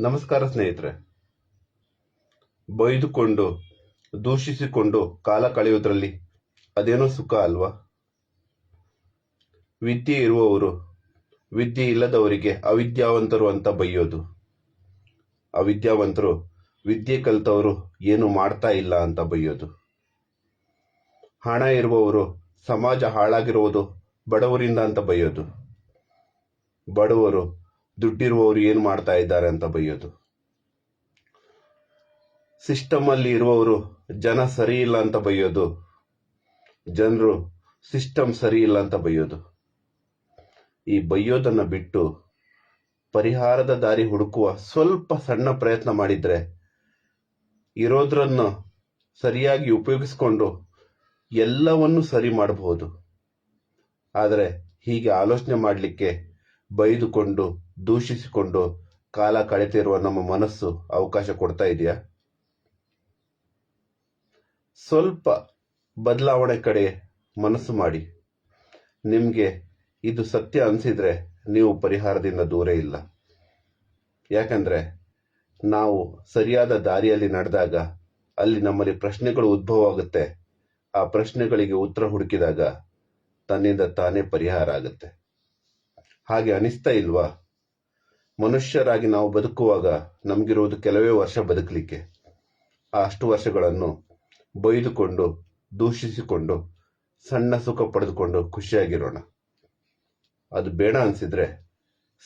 ನಮಸ್ಕಾರ ಸ್ನೇಹಿತರೆ. ಬೈದುಕೊಂಡು, ದೂಷಿಸಿಕೊಂಡು ಕಾಲ ಕಳೆಯುವುದರಲ್ಲಿ ಅದೇನೋ ಸುಖ ಅಲ್ವಾ? ವಿದ್ಯೆ ಇರುವವರು, ವಿದ್ಯೆ ಇಲ್ಲದವರಿಗೆ ಅವಿದ್ಯಾವಂತರು ಅಂತ ಬೈಯೋದು. ಅವಿದ್ಯಾವಂತರು, ವಿದ್ಯೆ ಕಲಿತವರು ಏನು ಮಾಡ್ತಾ ಇಲ್ಲ ಅಂತ ಬೈಯೋದು. ಹಣ ಇರುವವರು, ಸಮಾಜ ಹಾಳಾಗಿರುವುದು ಬಡವರಿಂದ ಅಂತ ಬೈಯೋದು. ಬಡವರು ದುಡ್ಡಿರುವವರು ಏನು ಮಾಡ್ತಾ ಇದ್ದಾರೆ ಅಂತ ಬೈಯೋದು. ಸಿಸ್ಟಮ್ ಅಲ್ಲಿ ಇರುವವರು ಜನ ಸರಿ ಇಲ್ಲ ಅಂತ ಬೈಯೋದು. ಜನರು ಸಿಸ್ಟಮ್ ಸರಿ ಇಲ್ಲ ಅಂತ ಬೈಯೋದು. ಈ ಬೈಯೋದನ್ನು ಬಿಟ್ಟು ಪರಿಹಾರದ ದಾರಿ ಹುಡುಕುವ ಸ್ವಲ್ಪ ಸಣ್ಣ ಪ್ರಯತ್ನ ಮಾಡಿದ್ರೆ ಇರೋದ್ರನ್ನು ಸರಿಯಾಗಿ ಉಪಯೋಗಿಸಿಕೊಂಡು ಎಲ್ಲವನ್ನು ಸರಿ ಮಾಡಬಹುದು. ಆದರೆ ಹೀಗೆ ಆಲೋಚನೆ ಮಾಡಲಿಕ್ಕೆ ಬೈದುಕೊಂಡು, ದೂಷಿಸಿಕೊಂಡು ಕಾಲ ಕಳೆತಿರುವ ನಮ್ಮ ಮನಸ್ಸು ಅವಕಾಶ ಕೊಡ್ತಾ ಇದೆಯಾ? ಸ್ವಲ್ಪ ಬದಲಾವಣೆ ಕಡೆ ಮನಸ್ಸು ಮಾಡಿ. ನಿಮಗೆ ಇದು ಸತ್ಯ ಅನಿಸಿದರೆ ನೀವು ಪರಿಹಾರದಿಂದ ದೂರ ಇಲ್ಲ. ಯಾಕಂದ್ರೆ ನಾವು ಸರಿಯಾದ ದಾರಿಯಲ್ಲಿ ನಡೆದಾಗ ಅಲ್ಲಿ ನಮ್ಮಲ್ಲಿ ಪ್ರಶ್ನೆಗಳು ಉದ್ಭವ ಆಗುತ್ತೆ. ಆ ಪ್ರಶ್ನೆಗಳಿಗೆ ಉತ್ತರ ಹುಡುಕಿದಾಗ ತನ್ನಿಂದ ತಾನೇ ಪರಿಹಾರ ಆಗುತ್ತೆ. ಹಾಗೆ ಅನಿಸ್ತಾ ಇಲ್ವಾ? ಮನುಷ್ಯರಾಗಿ ನಾವು ಬದುಕುವಾಗ ನಮಗಿರುವುದು ಕೆಲವೇ ವರ್ಷ ಬದುಕಲಿಕ್ಕೆ. ಆ ಅಷ್ಟು ವರ್ಷಗಳನ್ನು ಬೈದುಕೊಂಡು, ದೂಷಿಸಿಕೊಂಡು, ಸಣ್ಣ ಸುಖ ಪಡೆದುಕೊಂಡು ಖುಷಿಯಾಗಿರೋಣ. ಅದು ಬೇಡ ಅನಿಸಿದ್ರೆ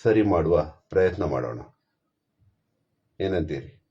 ಸರಿ ಮಾಡುವ ಪ್ರಯತ್ನ ಮಾಡೋಣ. ಏನಂತೀರಿ?